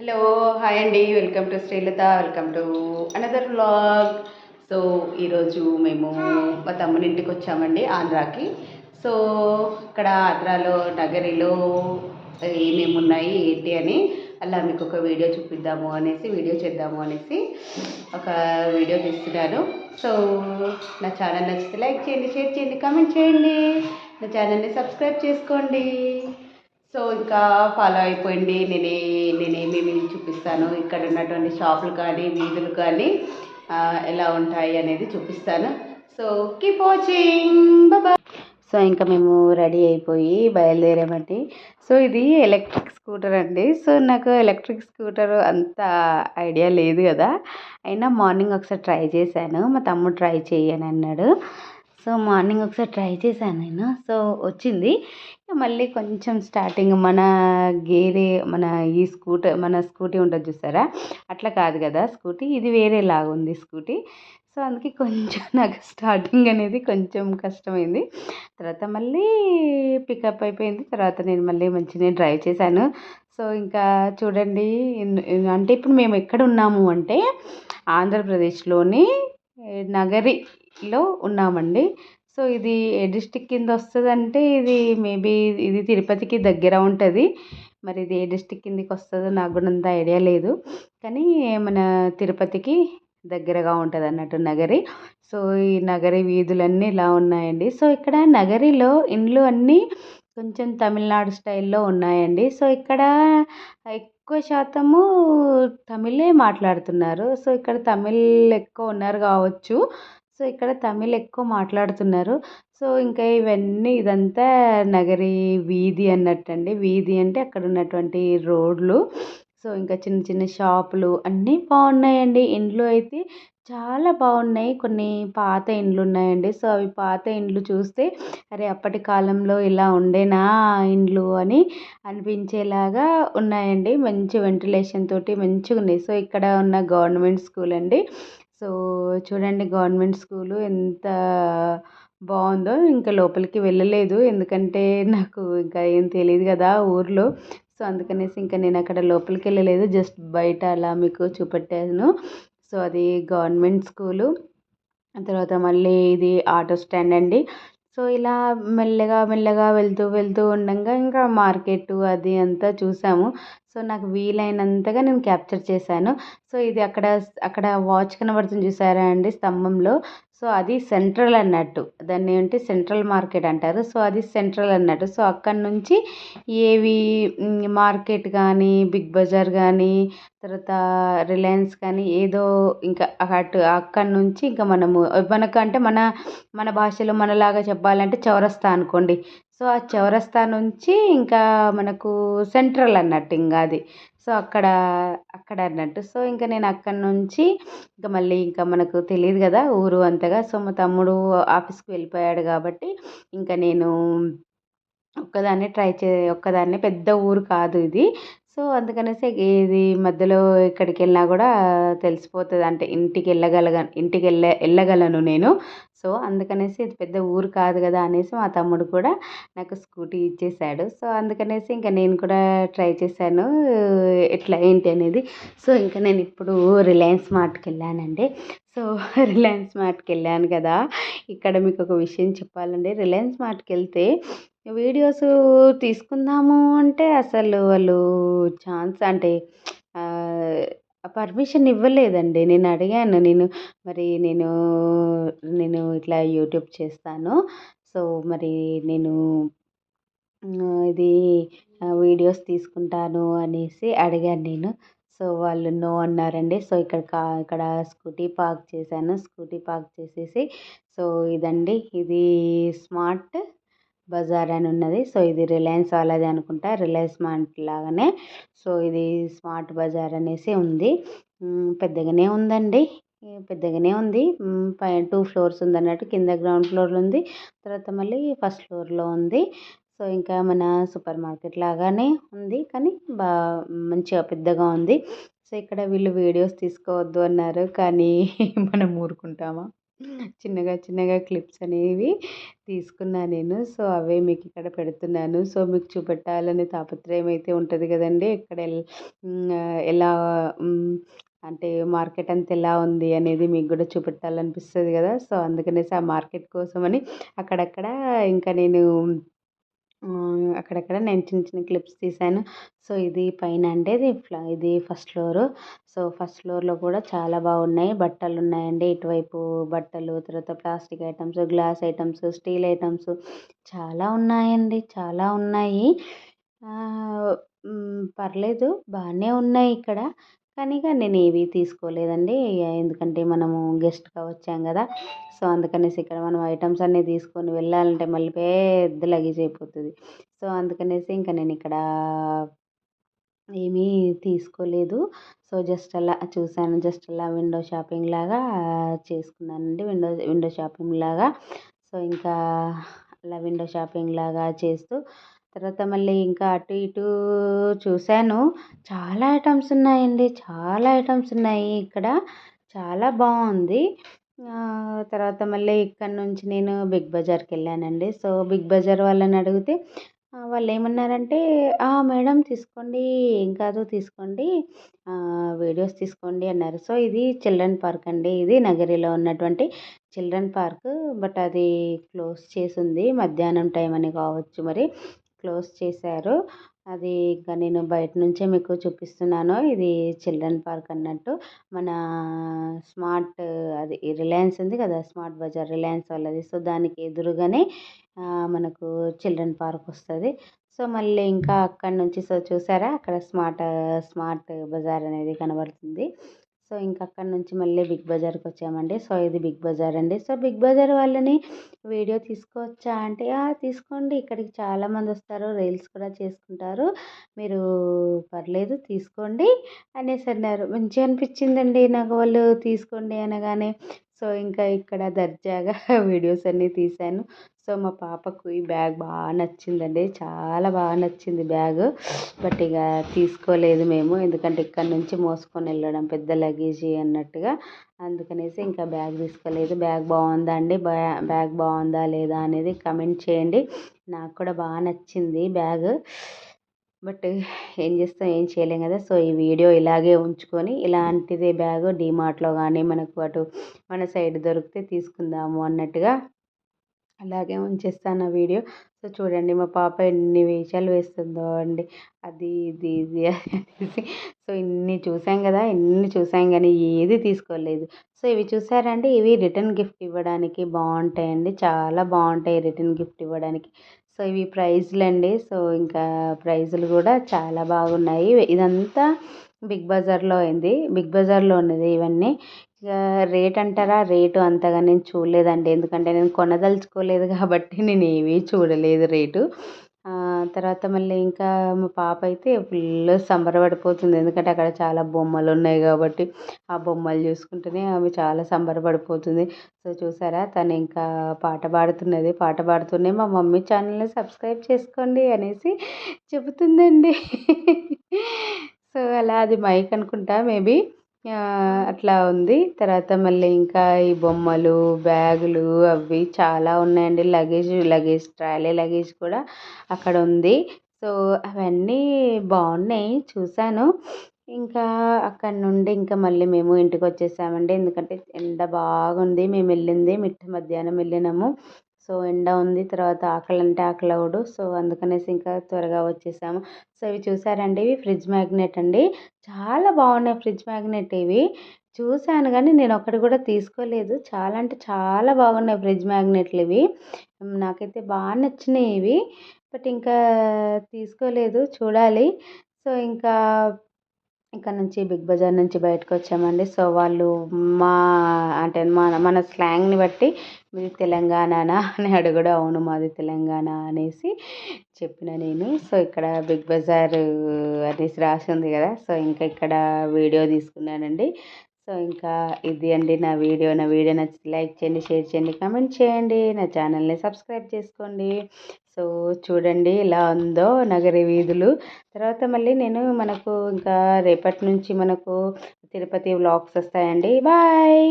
Hello hi అండి welcome to Srilatha welcome to another vlog so ఈరోజు మేము మా తమ్ముని ఇంటికి వచ్చామండి ఆంధ్రాకి. సో ఇక్కడ ఆంధ్రాలో నగరిలో ఏమేమి ఉన్నాయి ఏంటి అని అలా మీకు ఒక వీడియో చూపిద్దాము అనేసి వీడియో చేద్దాము అనేసి ఒక వీడియో తీస్తున్నాను. సో నా ఛానల్ నచ్చితే లైక్ చేయండి షేర్ చేయండి కామెంట్ చేయండి. నా ఛానల్ని సబ్స్క్రైబ్ చేసుకోండి. సో ఇంకా ఫాలో అయిపోయింది నేనే నేనేమేమి చూపిస్తాను. ఇక్కడ ఉన్నటువంటి షాపులు కానీ వీధులు కానీ ఎలా ఉంటాయి అనేది చూపిస్తాను. సో కీప్ వాచింగ్ బాబా సో ఇంకా మేము రెడీ అయిపోయి బయలుదేరామండి. సో ఇది ఎలక్ట్రిక్ స్కూటర్ అండి. సో నాకు ఎలక్ట్రిక్ స్కూటర్ అంత ఐడియా లేదు కదా. అయినా మార్నింగ్ ఒకసారి ట్రై చేశాను. మా తమ్ముడు ట్రై చేయని అన్నాడు సో మార్నింగ్ ఒకసారి ట్రై చేశాను నేను. సో వచ్చింది. మళ్ళీ కొంచెం స్టార్టింగ్ మన గేరే మన ఈ స్కూటర్ మన స్కూటీ ఉంటుంది చూసారా? అట్లా కాదు కదా స్కూటీ ఇది వేరేలాగా ఉంది స్కూటీ. సో అందుకే కొంచెం నాకు స్టార్టింగ్ అనేది కొంచెం కష్టమైంది. తర్వాత మళ్ళీ పికప్ అయిపోయింది. తర్వాత నేను మళ్ళీ మంచిగా డ్రైవ్ చేశాను. సో ఇంకా చూడండి అంటే ఇప్పుడు మేము ఎక్కడ ఉన్నాము అంటే ఆంధ్రప్రదేశ్లోని నగరి లో ఉన్నామండి. సో ఇది ఏ డిస్టిక్ కింద వస్తుంది అంటే ఇది మేబీ ఇది తిరుపతికి దగ్గర ఉంటుంది. మరి ఇది ఏ డిస్టిక్ కిందకి వస్తుందో నాకు కూడా అంత ఐడియా లేదు. కానీ మన తిరుపతికి దగ్గరగా ఉంటుంది అన్నట్టు నగరి. సో ఈ నగరి వీధులన్నీ ఇలా ఉన్నాయండి. సో ఇక్కడ నగరిలో ఇండ్లు అన్నీ కొంచెం తమిళనాడు స్టైల్లో ఉన్నాయండి. సో ఇక్కడ ఎక్కువ శాతము తమిళే మాట్లాడుతున్నారు. సో ఇక్కడ తమిళ్ ఎక్కువ ఉన్నారు కావచ్చు. సో ఇక్కడ తమిళ్ ఎక్కువ మాట్లాడుతున్నారు. సో ఇంకా ఇవన్నీ ఇదంతా నగరి వీధి అన్నట్టండి. వీధి అంటే అక్కడ ఉన్నటువంటి రోడ్లు. సో ఇంకా చిన్న చిన్న షాపులు అన్నీ బాగున్నాయండి. ఇండ్లు అయితే చాలా బాగున్నాయి. కొన్ని పాత ఇండ్లు ఉన్నాయండి. సో అవి పాత ఇండ్లు చూస్తే అరే అప్పటి కాలంలో ఇలా ఉండేనా ఇండ్లు అని అనిపించేలాగా ఉన్నాయండి. మంచి వెంటిలేషన్ తోటి మంచిగా ఉన్నాయి సో ఇక్కడ ఉన్న గవర్నమెంట్ స్కూల్ అండి. సో చూడండి గవర్నమెంట్ స్కూలు ఎంత బాగుందో ఇంకా లోపలికి వెళ్ళలేదు. ఎందుకంటే నాకు ఇంకా ఏం తెలియదు కదా ఊర్లో. సో అందుకనేసి ఇంకా నేను అక్కడ లోపలికి వెళ్ళలేదు. జస్ట్ బయట అలా మీకు చూపెట్టాను. సో అది గవర్నమెంట్ స్కూలు. తర్వాత మళ్ళీ ఇది ఆటో స్టాండ్ అండి. సో ఇలా మెల్లగా మెల్లగా వెళ్తూ వెళ్తూ ఉండగా ఇంకా మార్కెట్ అది అంతా చూసాము. సో నాకు వీలైనంతగా నేను క్యాప్చర్ చేశాను. సో ఇది అక్కడ అక్కడ వాచ్ కనబడుతుంది చూసారా అండి స్తంభంలో. సో అది సెంట్రల్ అన్నట్టు. దాన్ని ఏంటి సెంట్రల్ మార్కెట్ అంటారు. సో అది సెంట్రల్ అన్నట్టు. సో అక్కడి నుంచి ఏవి మార్కెట్ కానీ బిగ్ బజార్ కానీ తర్వాత రిలయన్స్ కానీ ఏదో ఇంకా అటు అక్కడి నుంచి ఇంకా మనము మనకు అంటే మన మన భాషలో మనలాగా చెప్పాలంటే చౌరస్తా అనుకోండి. సో ఆ చౌరస్తా నుంచి ఇంకా మనకు సెంట్రల్ అన్నట్టు ఇంకా అది. సో అక్కడ అక్కడ అన్నట్టు. సో ఇంకా నేను అక్కడి నుంచి ఇంకా మళ్ళీ ఇంకా మనకు తెలియదు కదా ఊరు అంతగా. సో మా తమ్ముడు ఆఫీస్కి వెళ్ళిపోయాడు కాబట్టి ఇంకా నేను ఒక్కదాన్నే ట్రై చే ఒక్కదాన్నే పెద్ద ఊరు కాదు ఇది. సో అందుకనేసి ఇది మధ్యలో ఎక్కడికి వెళ్ళినా కూడా తెలిసిపోతుంది. అంటే ఇంటికి వెళ్ళగలగా ఇంటికి వెళ్ళ వెళ్ళగలను నేను. సో అందుకనేసి ఇది పెద్ద ఊరు కాదు కదా అనేసి మా తమ్ముడు కూడా నాకు స్కూటీ ఇచ్చేసాడు. సో అందుకనేసి ఇంకా నేను కూడా ట్రై చేశాను. ఎట్లా ఏంటి అనేది. సో ఇంకా నేను ఇప్పుడు రిలయన్స్ మార్ట్కి వెళ్ళానండి. సో రిలయన్స్ మార్ట్కి వెళ్ళాను కదా. ఇక్కడ మీకు ఒక విషయం చెప్పాలండి. రిలయన్స్ మార్ట్కి వెళ్తే వీడియోస్ తీసుకుందాము అంటే అసలు వాళ్ళు ఛాన్స్ అంటే పర్మిషన్ ఇవ్వలేదండి. నేను అడిగాను. నేను మరి నేను నేను ఇట్లా యూట్యూబ్ చేస్తాను. సో మరి నేను ఇది వీడియోస్ తీసుకుంటాను అనేసి అడిగాను నేను. సో వాళ్ళు నో అన్నారండి. సో ఇక్కడ కా ఇక్కడ స్కూటీ పార్క్ చేశాను. స్కూటీ పార్క్ చేసేసి సో ఇదండి. ఇది స్మార్ట్ బజార్ అని ఉన్నది. సో ఇది రిలయన్స్ వాళ్ళది అనుకుంటా. రిలయన్స్ మార్ట్ లాగానే. సో ఇది స్మార్ట్ బజార్ అనేసి ఉంది. పెద్దగానే ఉందండి. పెద్దగానే ఉంది. పై పైన టూ ఫ్లోర్స్ ఉంది అన్నట్టు కింద గ్రౌండ్ ఫ్లోర్లో ఉంది. తర్వాత మళ్ళీ ఫస్ట్ ఫ్లోర్లో ఉంది. సో ఇంకా మన సూపర్ మార్కెట్ లాగానే ఉంది. కానీ బా మంచిగా పెద్దగా ఉంది. సో ఇక్కడ వీళ్ళు వీడియోస్ తీసుకోవద్దు అన్నారు. కానీ మనం ఊరుకుంటామా? చిన్నగా చిన్నగా క్లిప్స్ అనేవి తీసుకున్నా నేను. సో అవే మీకు ఇక్కడ పెడుతున్నాను. సో మీకు చూపెట్టాలనే తాపత్రయం అయితే ఉంటుంది కదండి. ఇక్కడ ఎలా అంటే మార్కెట్ అంతా ఎలా ఉంది అనేది మీకు కూడా చూపెట్టాలనిపిస్తుంది కదా. సో అందుకనేసి ఆ మార్కెట్ కోసమని అక్కడక్కడ ఇంకా నేను అక్కడక్కడ నేను చిన్న చిన్న క్లిప్స్ తీశాను సో ఇది పైన అంటే ఇది ఇది ఫస్ట్ ఫ్లోరు. సో ఫస్ట్ ఫ్లోర్లో కూడా చాలా బాగున్నాయి. బట్టలు ఉన్నాయండి. ఇటువైపు బట్టలు తర్వాత plastic items glass items steel items చాలా ఉన్నాయండి. చాలా ఉన్నాయి. పర్లేదు. బాగానే ఉన్నాయి ఇక్కడ. కానీ ఇక నేను ఏవి తీసుకోలేదండి. ఎందుకంటే మనము గెస్ట్గా వచ్చాం కదా. సో అందుకనేసి ఇక్కడ మనం ఐటమ్స్ అన్నీ తీసుకొని వెళ్ళాలంటే మళ్ళీ పెద్ద లగేజ్ అయిపోతుంది. సో అందుకనేసి ఇంకా నేను ఇక్కడ ఏమీ తీసుకోలేదు. సో జస్ట్ అలా చూసాను జస్ట్ అలా విండో షాపింగ్ లాగా చేసుకున్నానండి. విండో విండో షాపింగ్ లాగా. సో ఇంకా అలా విండో షాపింగ్ లాగా చేస్తూ తర్వాత మళ్ళీ ఇంకా అటు ఇటు చూశాను. చాలా ఐటమ్స్ ఉన్నాయండి. చాలా ఐటమ్స్ ఉన్నాయి ఇక్కడ. చాలా బాగుంది. తర్వాత మళ్ళీ ఇక్కడ నుంచి నేను బిగ్ బజార్కి వెళ్ళానండి. సో బిగ్ బజార్ వాళ్ళని అడిగితే వాళ్ళు ఏమన్నారంటే మేడం తీసుకోండి ఏం కాదు తీసుకోండి వీడియోస్ తీసుకోండి అన్నారు. సో ఇది చిల్డ్రన్ పార్క్ అండి. ఇది నగరిలో ఉన్నటువంటి చిల్డ్రన్ పార్క్. బట్ అది క్లోజ్ చేసి ఉంది. మధ్యాహ్నం టైం అని కావచ్చు మరి. క్లోజ్ చేశారు. అది ఇంకా నేను బయట నుంచే మీకు చూపిస్తున్నాను. ఇది చిల్డ్రన్ పార్క్ అన్నట్టు. మన స్మార్ట్ అది రిలయన్స్ ఉంది కదా స్మార్ట్ బజార్ రిలయన్స్ వాళ్ళది. సో దానికి ఎదురుగానే మనకు చిల్డ్రన్ పార్క్ వస్తుంది. సో మళ్ళీ ఇంకా అక్కడ నుంచి సో చూసారా? అక్కడ స్మార్ట్ స్మార్ట్ బజార్ అనేది కనబడుతుంది. సో ఇంకా అక్కడి నుంచి మళ్ళీ బిగ్ బజార్కి వచ్చామండి. సో ఇది బిగ్ బజార్ అండి. సో బిగ్ బజార్ వాళ్ళని వీడియో తీసుకోవచ్చా అంటే తీసుకోండి. ఇక్కడికి చాలామంది వస్తారు. రీల్స్ కూడా చేసుకుంటారు. మీరు పర్లేదు తీసుకోండి అనేసి అన్నారు. మంచిగా అనిపించిందండి. నాకు వాళ్ళు తీసుకోండి అనగానే. సో ఇంకా ఇక్కడ దర్జాగా వీడియోస్ అన్నీ తీశాను. సో మా పాపకు ఈ బ్యాగ్ బాగా నచ్చిందండి. చాలా బాగా నచ్చింది బ్యాగ్. బట్ ఇక తీసుకోలేదు మేము. ఎందుకంటే ఇక్కడ నుంచి మోసుకొని వెళ్ళడం పెద్ద లగేజీ అన్నట్టుగా. అందుకనేసి ఇంకా బ్యాగ్ తీసుకోలేదు. బ్యాగ్ బాగుందా అండి? బ్యాగ్ బాగుందా లేదా అనేది కమెంట్ చేయండి. నాకు కూడా బాగా నచ్చింది బ్యాగ్. బట్ ఏం చేస్తాం ఏం చేయలేం కదా. సో ఈ వీడియో ఇలాగే ఉంచుకొని ఇలాంటిదే బ్యాగ్ డీమార్ట్లో కానీ మనకు అటు మన సైడ్ దొరికితే తీసుకుందాము అన్నట్టుగా అలాగే ఉంచేస్తాను ఆ వీడియో. సో చూడండి మా పాప ఎన్ని వేషాలు వేస్తుందో అండి. అది ఇది ఇది అనేసి. సో ఇన్ని చూసాం కదా ఇన్ని చూసాం కానీ ఏది తీసుకోలేదు. సో ఇవి చూసారండి ఇవి రిటర్న్ గిఫ్ట్ ఇవ్వడానికి బాగుంటాయండి. చాలా బాగుంటాయి రిటర్న్ గిఫ్ట్ ఇవ్వడానికి. సో ఇవి ప్రైజ్లు అండి సో ఇంకా ప్రైజులు కూడా చాలా బాగున్నాయి. ఇదంతా బిగ్ బజార్లో అయింది. బిగ్ బజార్లో ఉన్నది ఇవన్నీ. రేట్ అంటారా? రేటు అంతగా నేను చూడలేదండి. ఎందుకంటే నేను కొనదలుచుకోలేదు కాబట్టి నేను ఏమీ చూడలేదు రేటు. తర్వాత మళ్ళీ ఇంకా మా పాప అయితే ఫుల్ సంబరపడిపోతుంది ఎందుకంటే అక్కడ చాలా బొమ్మలు ఉన్నాయి కాబట్టి ఆ బొమ్మలు చూసుకుంటూనే ఆమె చాలా సంబరపడిపోతుంది సో చూసారా? తను ఇంకా పాట పాడుతున్నది. పాట పాడుతూనే మా మమ్మీ ఛానల్ని సబ్స్క్రైబ్ చేసుకోండి అనేసి చెబుతుందండి. సో అలా అది మైక్ అనుకుంటా మేబీ. అట్లా ఉంది. తర్వాత మళ్ళీ ఇంకా ఈ బొమ్మలు బ్యాగులు అవి చాలా ఉన్నాయండి. లగేజ్ లగేజ్ ట్రాలీ లగేజ్ కూడా అక్కడ ఉంది. సో అవన్నీ బాగున్నాయి. చూశాను. ఇంకా అక్కడ నుండి ఇంకా మళ్ళీ మేము ఇంటికి వచ్చేసామండి. ఎందుకంటే ఎండ బాగుంది. మేము వెళ్ళింది మిట్ట మధ్యాహ్నం వెళ్ళినాము. సో ఎండ ఉంది. తర్వాత ఆకలి అంటే ఆకలి అవ్వడు సో అందుకనేసి ఇంకా త్వరగా వచ్చేసాము. సో ఇవి చూసారండి? ఇవి ఫ్రిడ్జ్ మ్యాగ్నెట్ అండి. చాలా బాగున్నాయి ఫ్రిడ్జ్ మ్యాగ్నెట్ ఇవి. చూశాను కానీ నేను ఒకటి కూడా తీసుకోలేదు. చాలా అంటే చాలా బాగున్నాయి ఫ్రిడ్జ్ మ్యాగ్నెట్లు ఇవి. నాకైతే బాగా నచ్చినాయి ఇవి. బట్ ఇంకా తీసుకోలేదు. చూడాలి. సో ఇంకా ఇక్కడ నుంచి బిగ్ బజార్ నుంచి బయటకు వచ్చామండి. సో వాళ్ళు మా అంటే మన మన స్లాంగ్ని బట్టి మీరు తెలంగాణనా అని అడుగుడు అవును మాది తెలంగాణ అనేసి చెప్పిన నేను. సో ఇక్కడ బిగ్ బజార్ అనేసి రాసి ఉంది కదా సో ఇంకా ఇక్కడ వీడియో తీసుకున్నానండి. సో ఇంకా ఇది అండి నా వీడియో. నా వీడియో నచ్చితే లైక్ చేయండి షేర్ చేయండి కామెంట్ చేయండి. నా ఛానల్ని సబ్స్క్రైబ్ చేసుకోండి. సో చూడండి ఇలా ఉందో నగరి వీధులు. తర్వాత మళ్ళీ నేను మనకు ఇంకా రేపటి నుంచి మనకు తిరుపతి వ్లాగ్స్ వస్తాయండి. బాయ్!